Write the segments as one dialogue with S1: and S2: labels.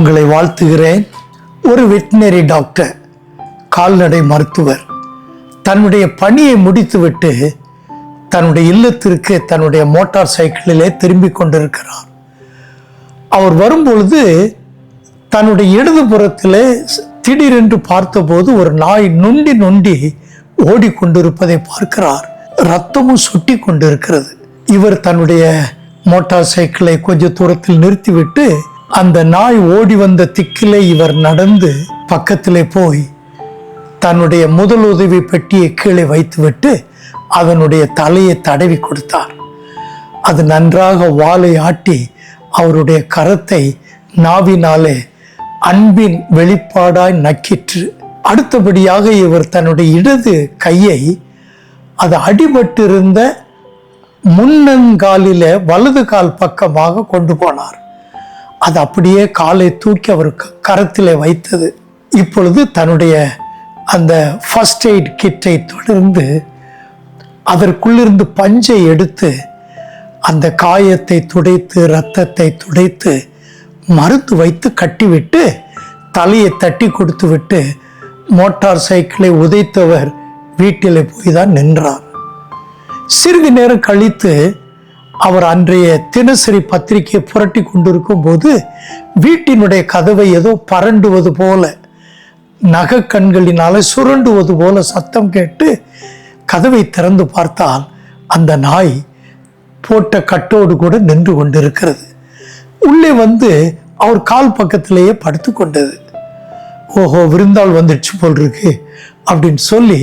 S1: உங்களை வாழ்த்துகிறேன். ஒரு வெட்டினரி டாக்டர் கால்நடை மருத்துவர். தன்னுடைய பணியை முடித்துவிட்டு தன்னுடைய இல்லத்திற்கு தன்னுடைய மோட்டார் சைக்கிளிலே திரும்பி கொண்டிருக்கிறார். அவர் வரும்பொழுது தன்னுடைய இடதுபுறத்திலே திடீரென்று பார்த்தபோது ஒரு நாய் நொண்டி நொண்டி ஓடிக்கொண்டிருப்பதை பார்க்கிறார். ரத்தமும் சுட்டி கொண்டிருக்கிறது. இவர் தன்னுடைய மோட்டார் சைக்கிளை கொஞ்ச தூரத்தில் நிறுத்திவிட்டு அந்த நாய் ஓடி வந்த திக்கிலே இவர் நடந்து பக்கத்திலே போய் தன்னுடைய முதலுதவி பெட்டியை கீழே வைத்துவிட்டு அதனுடைய தலையை தடவி கொடுத்தார். அது நன்றாக வாளை ஆட்டி அவருடைய கரத்தை நாவினாலே அன்பின் வெளிப்பாடாய் நக்கிற்று. அடுத்தபடியாக இவர் தன்னுடைய இடது கையை அது அடிபட்டிருந்த முன்னங்காலில வலது கால் பக்கமாக கொண்டு போனார். அது அப்படியே காலை தூக்கி அவர் க- வைத்தது. இப்பொழுது தன்னுடைய அந்த ஃபஸ்ட் எய்ட் கிட்டை தொடர்ந்து அதற்குள்ளிருந்து பஞ்சை எடுத்து அந்த காயத்தை துடைத்து ரத்தத்தை துடைத்து மருந்து வைத்து கட்டிவிட்டு தலையை தட்டி கொடுத்து விட்டு மோட்டார் சைக்கிளை உதைத்தவர் வீட்டில் போய் தான் நின்றார். சிறிது நேரம் கழித்து அவர் அன்றைய தினசரி பத்திரிகையை புரட்டி கொண்டிருக்கும் போது வீட்டினுடைய கதவை ஏதோ பரண்டுவது போல நகக்கண்களினால சுரண்டுவது போல சத்தம் கேட்டு கதவை திறந்து பார்த்தால் அந்த நாய் போட்ட கட்டோடு கூட நின்று கொண்டிருக்கிறது. உள்ளே வந்து அவர் கால் பக்கத்திலேயே படுத்து கொண்டது. ஓஹோ விருந்தாள் வந்துடுச்சு போல் இருக்கு அப்படின்னு சொல்லி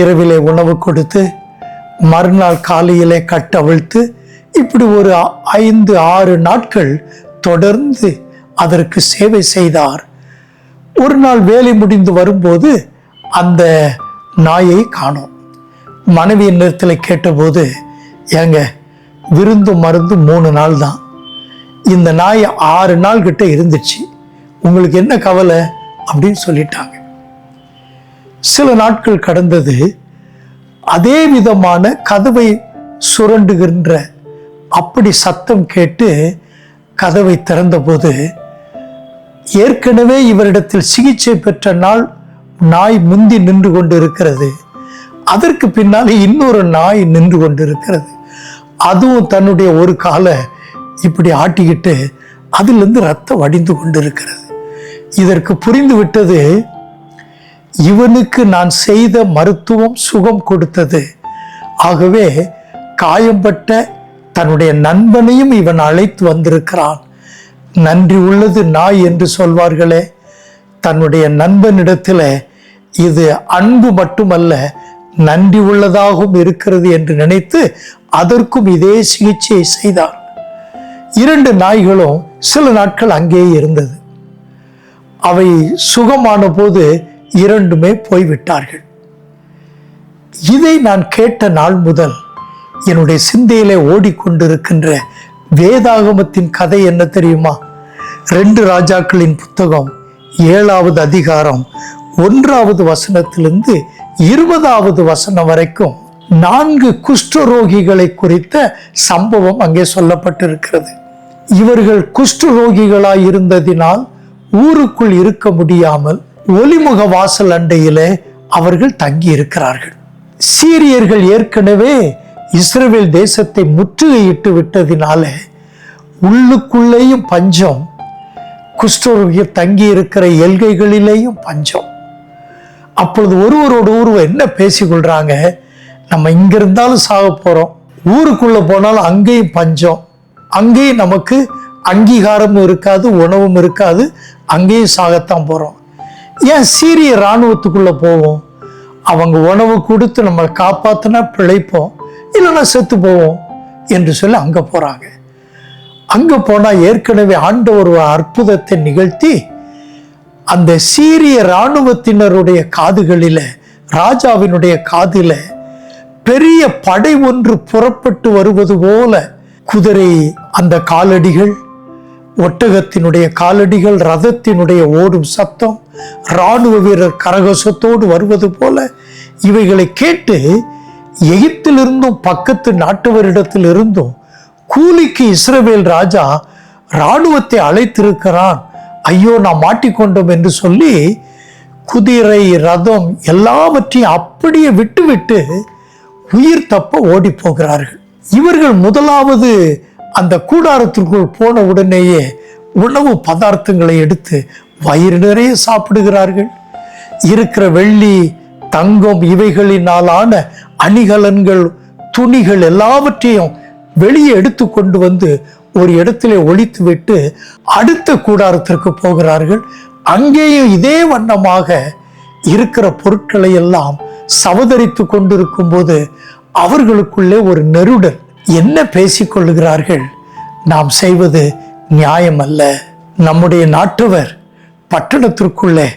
S1: இரவிலே உணவு கொடுத்து மறுநாள் காலையிலே கட்டவிழ்த்து இப்படி ஒரு ஐந்து ஆறு நாட்கள் தொடர்ந்து அதற்கு சேவை செய்தார். ஒரு நாள் வேலை முடிந்து வரும்போது அந்த நாயை காணோம். மனைவியின் நேரத்தில் கேட்டபோது ஏங்க விருந்து மருந்து மூணு நாள் தான். இந்த நாய் ஆறு நாள் கிட்ட இருந்துச்சு. உங்களுக்கு என்ன கவலை? அப்படின்னு சொல்லிட்டாங்க. சில நாட்கள் கடந்தது அதே விதமான கதவை சுரண்டுகின்ற அப்படி சத்தம் கேட்டு கதவை திறந்தபோது ஏற்கனவே இவரிடத்தில் சிகிச்சை பெற்ற நாள் நாய் முந்தி நின்று கொண்டு இருக்கிறது அதற்கு பின்னாலே இன்னொரு நாய் நின்று கொண்டு இருக்கிறது அதுவும் தன்னுடைய ஒரு காலை இப்படி ஆட்டிக்கிட்டு அதிலிருந்து ரத்தம் வடிந்து கொண்டிருக்கிறது. இதற்கு புரிந்து விட்டது இவனுக்கு நான் செய்த மருத்துவம் சுகம் கொடுத்தது. ஆகவே காயம்பட்ட தன்னுடைய நண்பனையும் இவன் அழைத்து வந்திருக்கிறான். நன்றி உள்ளது நாய் என்று சொல்வார்களே தன்னுடைய நண்பனிடத்தில் இது அன்பு மட்டுமல்ல நன்றி உள்ளதாகவும் இருக்கிறது என்று நினைத்து அதற்கும் இதே சிகிச்சையை செய்தார் இரண்டு நாய்களும் சில நாட்கள் அங்கேயே இருந்தது. அவை சுகமான போது இரண்டுமே போய்விட்டார்கள். இதை நான் கேட்ட நாள் முதல் என்னுடைய சிந்தையிலே ஓடிக்கொண்டிருக்கின்ற வேதாகமத்தின் கதை என்ன தெரியுமா? ரெண்டு ராஜாக்களின் புத்தகம் ஏழாவது அதிகாரம் ஒன்றாவது வசனத்திலிருந்து இருபதாவது வசனம் வரைக்கும் நான்கு குஷ்டரோகிகளை குறித்த சம்பவம் அங்கே சொல்லப்பட்டிருக்கிறது. இவர்கள் குஷ்டரோகிகளாய் இருந்ததினால் ஊருக்குள் இருக்க முடியாமல் ஒலிமுக வாசல் அண்டையிலே அவர்கள் தங்கி இருக்கிறார்கள் சீரியர்கள் ஏற்கனவே இஸ்ரேல் தேசத்தை முற்றுகையிட்டு விட்டதினால உள்ளுக்குள்ளேயும் பஞ்சம் குஷ்டரோகியர் தங்கி இருக்கிற எல்கைகளிலேயும் பஞ்சம். அப்பொழுது ஒருவரோடு ஒருவர் என்ன பேசிக்கொள்றாங்க? நம்ம இங்கே இருந்தாலும் சாக போறோம். ஊருக்குள்ள போனாலும் அங்கேயும் பஞ்சம். அங்கேயும் நமக்கு அங்கீகாரமும் இருக்காது உணவும் இருக்காது. அங்கேயும் சாகத்தான் போறோம். ஏன் சீரிய இராணுவத்துக்குள்ள போவோம்? அவங்க உணவு கொடுத்து நம்மளை காப்பாத்தினா பிழைப்போம். இல்லைன்னா செத்து போவோம் என்று சொல்லி அங்கே போகிறாங்க அங்கே போனால் ஏற்கனவே ஆண்ட ஒரு அற்புதத்தை நிகழ்த்தி அந்த சீரிய இராணுவத்தினருடைய காதுகளில் ராஜாவினுடைய காதில் பெரிய படை ஒன்று புறப்பட்டு வருவது போல குதிரை அந்த காலடிகள் ஒட்டகத்தினுடைய காலடிகள் ரதத்தினுடைய ஓடும் சத்தம் இராணுவ வீரர் கரகசத்தோடு வருவது போல இவைகளை கேட்டு எகிப்திலிருந்தும் பக்கத்து நாட்டவரிடத்திலிருந்தும் கூலிக்கு இஸ்ரவேல் ராஜா இராணுவத்தை அழைத்திருக்கிறான். ஐயோ நாம் மாட்டிக்கொண்டோம் என்று சொல்லி குதிரை ரதம் எல்லாவற்றையும் அப்படியே விட்டுவிட்டு உயிர் தப்ப ஓடி போகிறார்கள். இவர்கள் முதலாவது அந்த கூடாரத்திற்குள் போன உடனேயே உணவு பதார்த்தங்களை எடுத்து வயிறு நிறைய சாப்பிடுகிறார்கள். இருக்கிற வெள்ளி தங்கம் இவைகளினாலான அணிகலன்கள் துணிகள் எல்லாவற்றையும் வெளியே எடுத்து கொண்டு வந்து ஒரு இடத்திலே ஒழித்து விட்டு அடுத்த கூடாரத்திற்கு போகிறார்கள். அங்கேயும் இதே வண்ணமாக இருக்கிற பொருட்களை எல்லாம் சவதரித்து கொண்டிருக்கும் போது அவர்களுக்குள்ளே ஒரு நெருடல். என்ன பேசிக்கொள்கிறார்கள் நாம் செய்வது நியாயமல்ல. நம்முடைய நாட்டவர் பட்டணத்திற்குள்ளே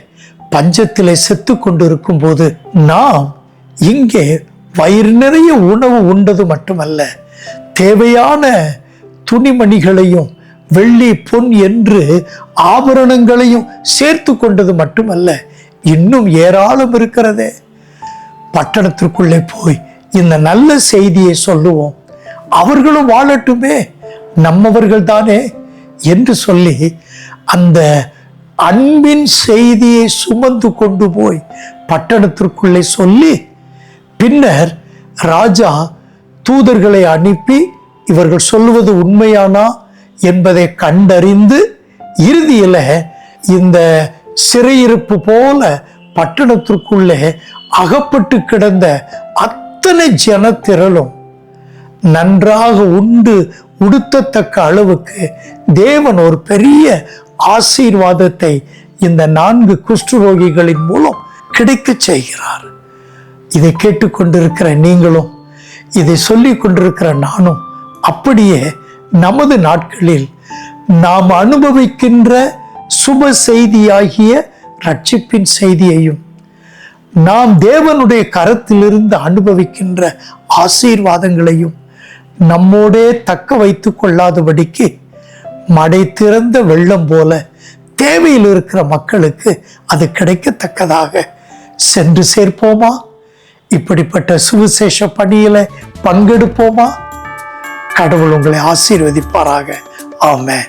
S1: பஞ்சத்திலே செத்து கொண்டிருக்கும் போது நாம் இங்கே வயிறு நிறைய உணவு உண்டது மட்டுமல்ல தேவையான துணிமணிகளையும் வெள்ளி பொன் என்று ஆபரணங்களையும் சேர்த்து கொண்டது மட்டுமல்ல இன்னும் ஏராளம் இருக்கிறதே. பட்டணத்திற்குள்ளே போய் இந்த நல்ல செய்தியை சொல்லுவோம். அவர்களும் வாழட்டுமே நம்மவர்கள் தானே என்று சொல்லி அந்த அன்பின் செய்தியை சுமந்து கொண்டு போய் பட்டணத்திற்குள்ளே சொல்லி பின்னர் ராஜா தூதர்களை அனுப்பி இவர்கள் சொல்லுவது உண்மையானா என்பதை கண்டறிந்து இறுதியில் இந்த சிறையிருப்பு போல பட்டணத்திற்குள்ளே அகப்பட்டு கிடந்த அத்தனை ஜனத்திரளும் நன்றாக உண்டு உடுத்தத்தக்க அளவுக்கு தேவன் ஒரு பெரிய ஆசீர்வாதத்தை இந்த நான்கு குஷ்டரோகிகளின் மூலம் கிடைக்கச் செய்கிறார். இதை கேட்டுக்கொண்டிருக்கிற நீங்களும் இதை சொல்லிக் கொண்டிருக்கிற நானும் அப்படியே நமது நாட்களில் நாம் அனுபவிக்கின்ற சுப செய்தியாகிய ரட்சிப்பின் செய்தியையும் நாம் தேவனுடைய கரத்திலிருந்து அனுபவிக்கின்ற ஆசீர்வாதங்களையும் நம்மோடே தக்க வைத்து கொள்ளாதபடிக்கு மடை திறந்த வெள்ளம் போல தேவையில் இருக்கிற மக்களுக்கு அது கிடைக்கத்தக்கதாக சென்று சேர்ப்போமா? இப்படிப்பட்ட சுவிசேஷ பணியில பங்கெடுப்போமா? கடவுள் உங்களை ஆசீர்வதிப்பாராக. ஆமேன்.